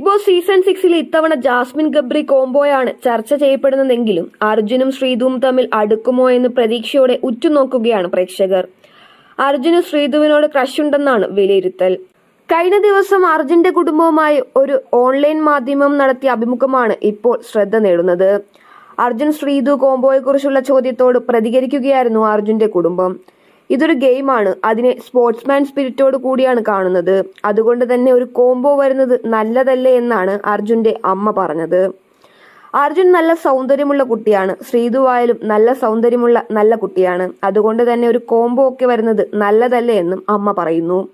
Big boss season സിക്സിൽ ഇത്തവണ Jasmine Gabri കോംബോയാണ് ചർച്ച ചെയ്യപ്പെടുന്നതെങ്കിലും അർജുനും ശ്രീധുവും തമ്മിൽ അടുക്കുമോ എന്ന് പ്രതീക്ഷയോടെ ഉറ്റുനോക്കുകയാണ് പ്രേക്ഷകർ. അർജുന് ശ്രീധുവിനോട് ക്രഷ് ഉണ്ടെന്നാണ് വിലയിരുത്തൽ. കഴിഞ്ഞ ദിവസം അർജുന്റെ കുടുംബവുമായി ഒരു ഓൺലൈൻ മാധ്യമം നടത്തിയ അഭിമുഖമാണ് ഇപ്പോൾ ശ്രദ്ധ നേടുന്നത്. അർജുൻ ശ്രീധു കോംബോയെക്കുറിച്ചുള്ള ചോദ്യത്തോട് പ്രതികരിക്കുകയായിരുന്നു അർജുന്റെ കുടുംബം. ഇതൊരു ഗെയിമാണ്. അതിനെ സ്പോർട്സ്മാൻ സ്പിരിറ്റോട് കൂടിയാണ് കാണുന്നത്. അതുകൊണ്ട് തന്നെ ഒരു കോംബോ വരുന്നത് നല്ലതല്ലേ എന്നാണ് അർജുന്റെ അമ്മ പറഞ്ഞത്. അർജുൻ നല്ല സൗന്ദര്യമുള്ള കുട്ടിയാണ്. ശ്രീതുവായാലും നല്ല സൗന്ദര്യമുള്ള നല്ല കുട്ടിയാണ്. അതുകൊണ്ട് തന്നെ ഒരു കോംബോ ഒക്കെ വരുന്നത് നല്ലതല്ലേ എന്നും അമ്മ പറയുന്നു.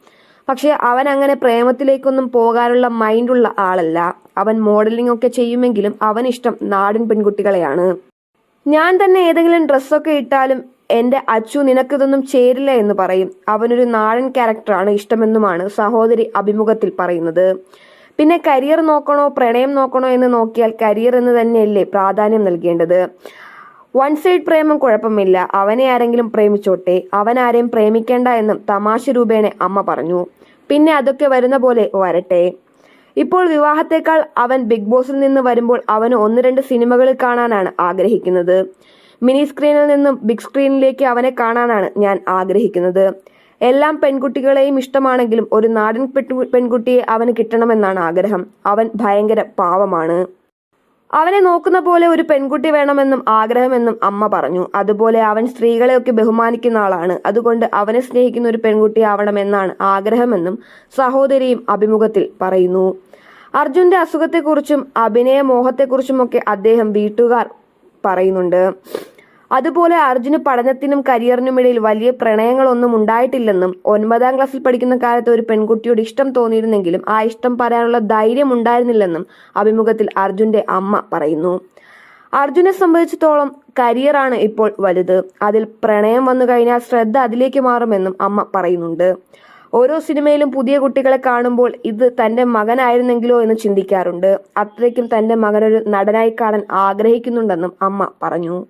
പക്ഷെ അവൻ അങ്ങനെ പ്രേമത്തിലേക്കൊന്നും പോകാനുള്ള മൈൻഡുള്ള ആളല്ല. അവൻ മോഡലിംഗ് ഒക്കെ ചെയ്യുമെങ്കിലും അവനിഷ്ടം നാടൻ പെൺകുട്ടികളെയാണ്. ഞാൻ തന്നെ ഏതെങ്കിലും ഡ്രസ്സൊക്കെ ഇട്ടാലും എന്റെ അച്ചു നിനക്കിതൊന്നും ചേരില്ല എന്ന് പറയും. അവനൊരു നാടൻ ക്യാരക്ടറാണ് ഇഷ്ടമെന്നുമാണ് സഹോദരി അഭിമുഖത്തിൽ പറയുന്നത്. പിന്നെ കരിയർ നോക്കണോ പ്രണയം നോക്കണോ എന്ന് നോക്കിയാൽ കരിയർ എന്ന് തന്നെയല്ലേ പ്രാധാന്യം നൽകേണ്ടത്. വൺ സൈഡ് പ്രേമം കുഴപ്പമില്ല. അവനെ ആരെങ്കിലും പ്രേമിച്ചോട്ടെ. അവൻ ആരെയും പ്രേമിക്കേണ്ട എന്നും തമാശ രൂപേണ അമ്മ പറഞ്ഞു. പിന്നെ അതൊക്കെ വരുന്ന പോലെ വരട്ടെ. ഇപ്പോൾ വിവാഹത്തേക്കാൾ അവൻ ബിഗ് ബോസിൽ നിന്ന് വരുമ്പോൾ അവന് ഒന്ന് രണ്ട് സിനിമകൾ കാണാനാണ് ആഗ്രഹിക്കുന്നത്. മിനി സ്ക്രീനിൽ നിന്നും ബിഗ് സ്ക്രീനിലേക്ക് അവനെ കാണാനാണ് ഞാൻ ആഗ്രഹിക്കുന്നത്. എല്ലാം പെൺകുട്ടികളെയും ഇഷ്ടമാണെങ്കിലും ഒരു നാടൻ പെൺകുട്ടിയെ അവന് കിട്ടണമെന്നാണ് ആഗ്രഹം. അവൻ ഭയങ്കര പാവമാണ്. അവനെ നോക്കുന്ന പോലെ ഒരു പെൺകുട്ടി വേണമെന്നും ആഗ്രഹമെന്നും അമ്മ പറഞ്ഞു. അതുപോലെ അവൻ സ്ത്രീകളെയൊക്കെ ബഹുമാനിക്കുന്ന ആളാണ്. അതുകൊണ്ട് അവനെ സ്നേഹിക്കുന്ന ഒരു പെൺകുട്ടി ആവണമെന്നാണ് ആഗ്രഹമെന്നും സഹോദരിയും അഭിമുഖത്തിൽ പറയുന്നു. അർജുന്റെ അസുഖത്തെക്കുറിച്ചും അഭിനയ മോഹത്തെക്കുറിച്ചുമൊക്കെ അദ്ദേഹം വീട്ടുകാർ പറയുന്നുണ്ട്. അതുപോലെ അർജുന് പഠനത്തിനും കരിയറിനുമിടയിൽ വലിയ പ്രണയങ്ങളൊന്നും ഉണ്ടായിട്ടില്ലെന്നും ഒൻപതാം ക്ലാസ്സിൽ പഠിക്കുന്ന കാലത്ത് ഒരു പെൺകുട്ടിയോട് ഇഷ്ടം തോന്നിയിരുന്നെങ്കിലും ആ ഇഷ്ടം പറയാനുള്ള ധൈര്യം ഉണ്ടായിരുന്നില്ലെന്നും അഭിമുഖത്തിൽ അർജുന്റെ അമ്മ പറയുന്നു. അർജുനെ സംബന്ധിച്ചിടത്തോളം കരിയറാണ് ഇപ്പോൾ വലുത്. അതിൽ പ്രണയം വന്നു കഴിഞ്ഞാൽ ശ്രദ്ധ അതിലേക്ക് മാറുമെന്നും അമ്മ പറയുന്നുണ്ട്. ഓരോ സിനിമയിലും പുതിയ കുട്ടികളെ കാണുമ്പോൾ ഇത് തന്റെ മകനായിരുന്നെങ്കിലോ എന്ന് ചിന്തിക്കാറുണ്ട്. അത്രയ്ക്കും തന്റെ മകനൊരു നടനായി കാണാൻ ആഗ്രഹിക്കുന്നുണ്ടെന്നും അമ്മ പറഞ്ഞു.